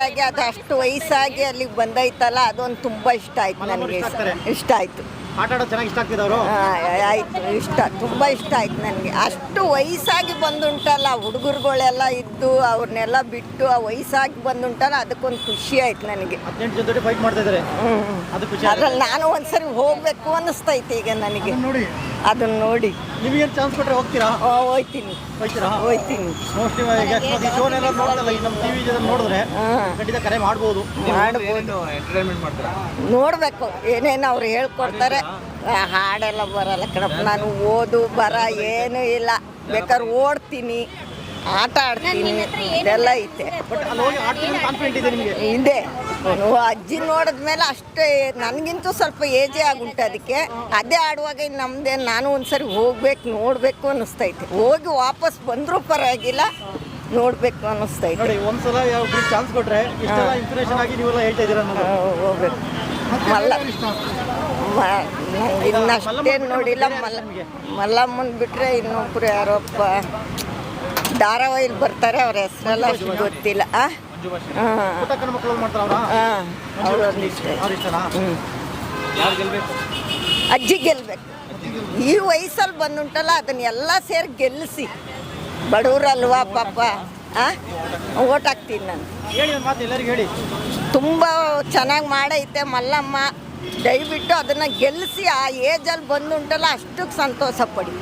ಹಾಗೆ ಅದು ಅಷ್ಟು ವಯಸ್ಸಾಗಿ ಅಲ್ಲಿಗೆ ಬಂದೈತಲ್ಲ ಅದೊಂದು ತುಂಬಾ ಇಷ್ಟ ಆಯ್ತು ನನಗೆ. ಇಷ್ಟ ಆಯ್ತು. ಆಟ ಆಡೋದು ಚೆನ್ನಾಗಿ ಇಷ್ಟ ಆಗ್ತಿದ್ದವರು ಆಯ್ತು ಇಷ್ಟ ತುಂಬ ಇಷ್ಟ ಆಯ್ತು ನನಗೆ. ಅಷ್ಟು ವಯಸ್ಸಾಗಿ ಬಂದುಂಟಲ್ಲ ಹುಡುಗರುಗಳೆಲ್ಲ ಇದ್ದು ಅವ್ರನ್ನೆಲ್ಲ ಬಿಟ್ಟು ಆ ವಯಸ್ಸಾಗಿ ಬಂದುಂಟಲ್ಲ ಅದಕ್ಕೊಂದು ಖುಷಿ ಆಯ್ತು ನನಗೆ. ಹದಿನೆಂಟು ಜೊತೆ ಫೈಟ್ ಮಾಡ್ತಾ ಇದ್ದಾರೆ. ಅದ್ರಲ್ಲಿ ನಾನು ಒಂದ್ಸರಿ ಹೋಗ್ಬೇಕು ಅನ್ನಿಸ್ತೈತೆ ಈಗ ನನಗೆ. ನೋಡಿ. ಅದನ್ನ ನೋಡಿ. ನಿಮಗೇನು ಚಾನ್ಸ್ ಕೊಟ್ಟರೆ ಹೋಗ್ತೀರಾ? ಆ, ಹೋಯ್ತೀನಿ. ಹೋಗ್ತೀರಾ ಹೋಯ್ತೀನಿ. ಮೋಸ್ಟ್ಲಿ ಈಗ ಅಕಸ್ಮಾತ್ ಈ ಶೋನೆಲ್ಲ ನೋಡ್ದಲ್ಲ ಈ ನಮ್ಮ ಟಿವಿ ನೋಡಿದ್ರೆ ಹಾಂ. ಖಂಡಿತ ಕರೆ ಮಾಡ್ಬೋದು. ಮಾಡ್ಬೋದು. ಎಂಟರ್ಟೈನ್ಮೆಂಟ್ ಮಾಡ್ತಾರೆ? ನೋಡಬೇಕು. ಏನೇನು ಅವ್ರು ಹೇಳ್ಕೊಡ್ತಾರೆ. ಆ, ಹಾಡೆಲ್ಲ ಬರಲ್ಲ ಕಣಪ್ಪ. ನಾನು ಓದು ಬರ ಏನೂ ಇಲ್ಲ. ಬೇಕಾದ್ರೆ ಓಡ್ತೀನಿ. ಆಟ ಆಡ್ತೀನಿ. ಇದೆಲ್ಲ ಐತೆ. ಬಟ್ ಅಲ್ಲಿ ಹೋಗಿ ಆಡ್ತೀನಿ ಕಾನ್ಫಿಡೆಂಟ್ ಇದೆ ಅಜ್ಜಿ ನೋಡಿದ್ಮೇಲೆ ಅಷ್ಟೇ ನನಗಿಂತೂ ಸ್ವಲ್ಪ ಏಜೇ ಆಗುಂಟು ಅದಕ್ಕೆ. ಅದೇ ಆಡುವಾಗ ಇನ್ನು ನಮ್ದೇ ನಾನು ಒಂದ್ಸರಿ ಹೋಗ್ಬೇಕು ನೋಡಬೇಕು ಅನ್ನಿಸ್ತೈತೆ. ಹೋಗಿ ವಾಪಸ್ ಬಂದರೂ ಪರವಾಗಿಲ್ಲ ನೋಡಬೇಕು ಅನ್ನಿಸ್ತೈತೆ. ಒಂದ್ಸಲ ಯಾವ ಚಾನ್ಸ್ ಕೊಟ್ರೆ ಇಷ್ಟೆಲ್ಲ ಇನ್ಸ್ಪಿರೇಷನ್ ಆಗಿ ನೀವೆಲ್ಲ ಹೇಳ್ತಾ ಇದ್ದೀರಾ ಅನ್ನೋದು. ಹೋಗ್ಬೇಕು. ಮಲ್ಲ ಇನ್ನಷ್ಟೇನು ನೋಡಿಲ್ಲ. ಮಲ್ಲ ಮಲ್ಲಮ್ಮನ್ ಬಿಟ್ರೆ ಇನ್ನೊಬ್ರು ಯಾರೊಬ್ಬ? ಧಾರಾವಾಹಿಲಿ ಬರ್ತಾರೆ ಅವ್ರ ಹೆಸರೆಲ್ಲ ಅಷ್ಟು ಗೊತ್ತಿಲ್ಲ? ಹಾಂ ಹಾಂ ಇಷ್ಟ. ಅಜ್ಜಿ ಗೆಲ್ಬೇಕು. ಈ ವಯಸ್ಸಲ್ಲಿ ಬಂದುಂಟಲ್ಲ ಅದನ್ನೆಲ್ಲ ಸೇರಿ ಗೆಲ್ಲಿಸಿ ಬಡವರಲ್ವಾ ಪಾಪ. ಆ? ಓಟ್ ಹಾಕ್ತೀನಿ ನಾನು. ತುಂಬ ಚೆನ್ನಾಗಿ ಮಾಡೈತೆ ಮಲ್ಲಮ್ಮ. ದಯವಿಟ್ಟು ಅದನ್ನು ಗೆಲ್ಲಿಸಿ ಆ ಏಜಲ್ಲಿ ಬಂದುಂಟಲ್ಲ ಅಷ್ಟಕ್ಕೆ ಸಂತೋಷ ಪಡಿ.